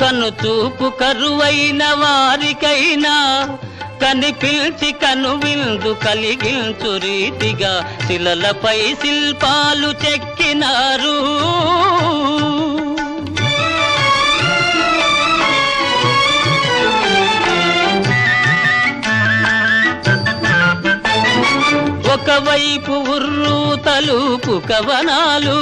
కను చూపు కరువైన వారికైనా కనిపించి కను విందు కలిగించు రీతిగా శిలలపై శిల్పాలు చెక్కినారు. ఒకవైపు ఉర్రు తలుపు కవనాలు